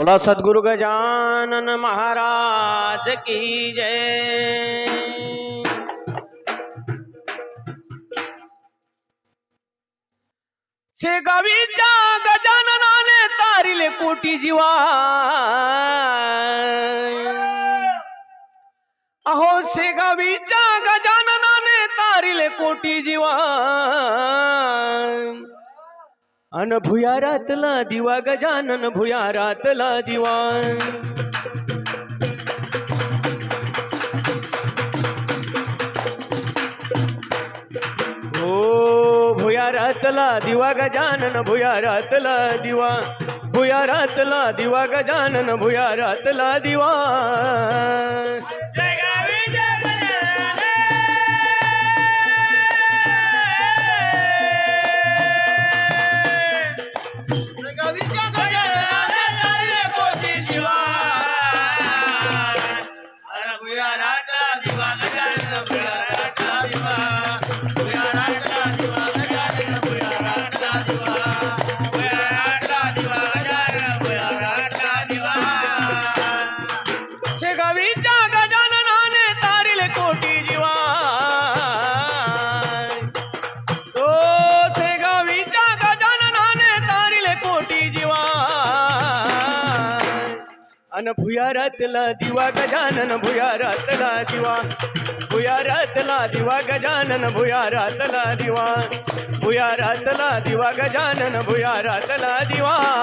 बोला, सद्गुरु गजानन महाराज की जय। से शेगावीच्या गजाननाने तारिले कोटी जीवा अहो, से शेगावीच्या गजाननाने तारिले कोटी जीवा अन भुयारातला दिवा गजानन भुयारातला दिवा. हो भुयारातला दिवा गजानन भुयारातला दिवा. भुयारातला दिवा गजानन भुयारातला दिवा. अन भुयारातला दिवा गजानन भुयारातला दिवा. भुयारातला दिवा गजानन भुयारातला दिवा. भुयारातला दिवा गजानन भुयारातला दिवा.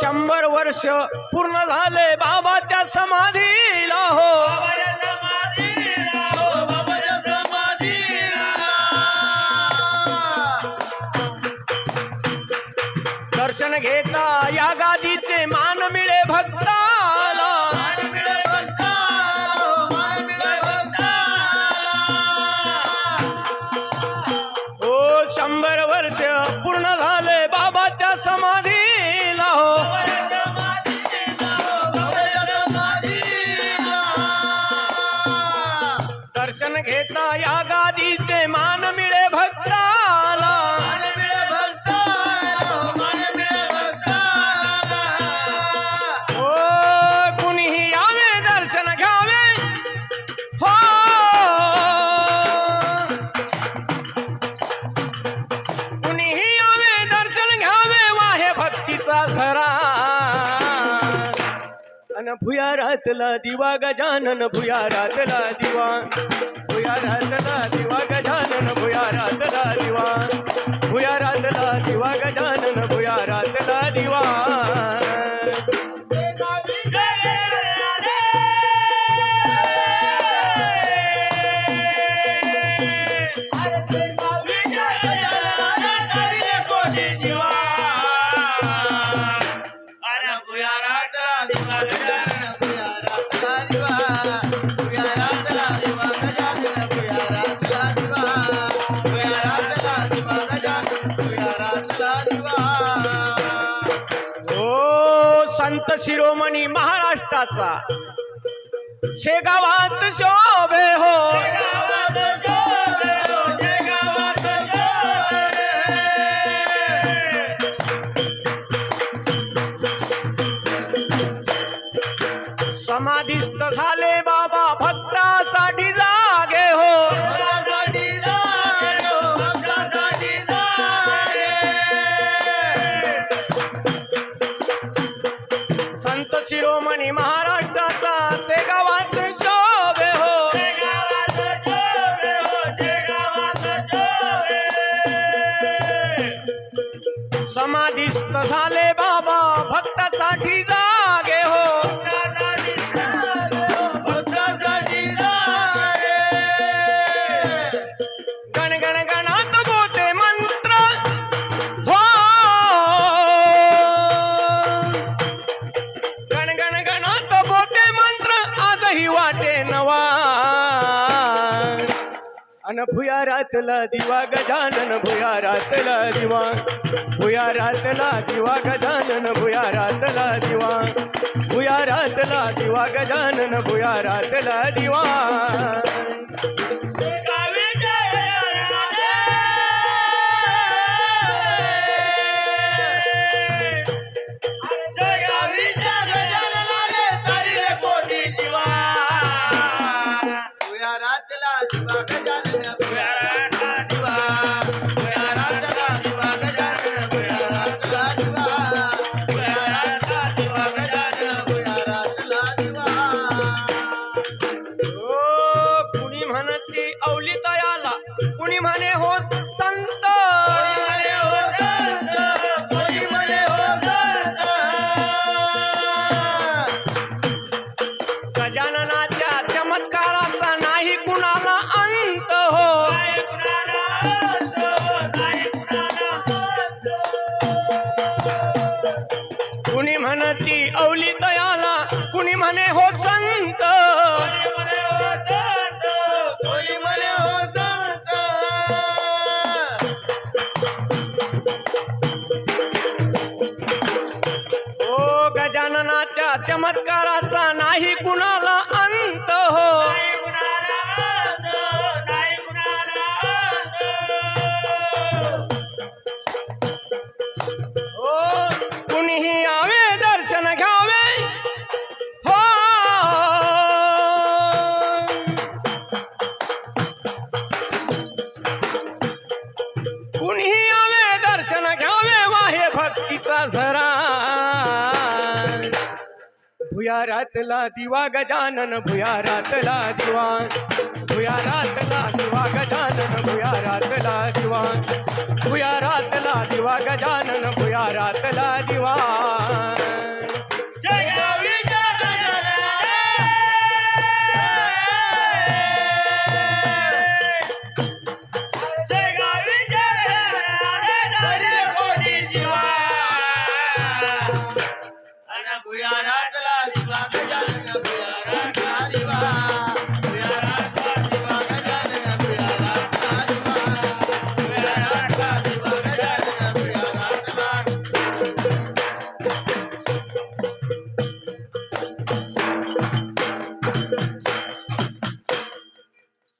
शंभर वर्ष पूर्ण झाले बाबाच्या समाधीला हो. दर्शन घेता या गादीचे मान मिळे भक्ता. भक्तीचा सरा. अन भुयारातला दिवा गजानन भुयारातला दिवा. भुयारातला दिवा गजानन भुयारातला दिवा. भुयारातला दिवा गजानन भुयारातला दिवा ओ संत शिरोमणी महाराष्ट्राचा. शेगावात शोभे हो. हो. शिरोमणी महाराष्ट्राचा? शेगावात शोभे हो. समाधिस्थ झाले बाबा भक्तासाठी न भुया रातला दिवा गजानन भुया रातला दिवा. भुयारातला दिवा गजानन भुयारातला दिवा. भुयारातला दिवा गजानन भुया रातला दिवा. म्हणती अवली तयाला कुणी म्हणे हो हो म्हणे हो संत. ओ गजाननाच्या चमत्काराचा नाही कुणाला भक्तीचा भुयारातला दिवा गजानन भुयारातला दिवा. भुयारातला दिवा गजानन भुयारातला दिवा. भुयारातला दिवा गजानन भुयारातला दिवा.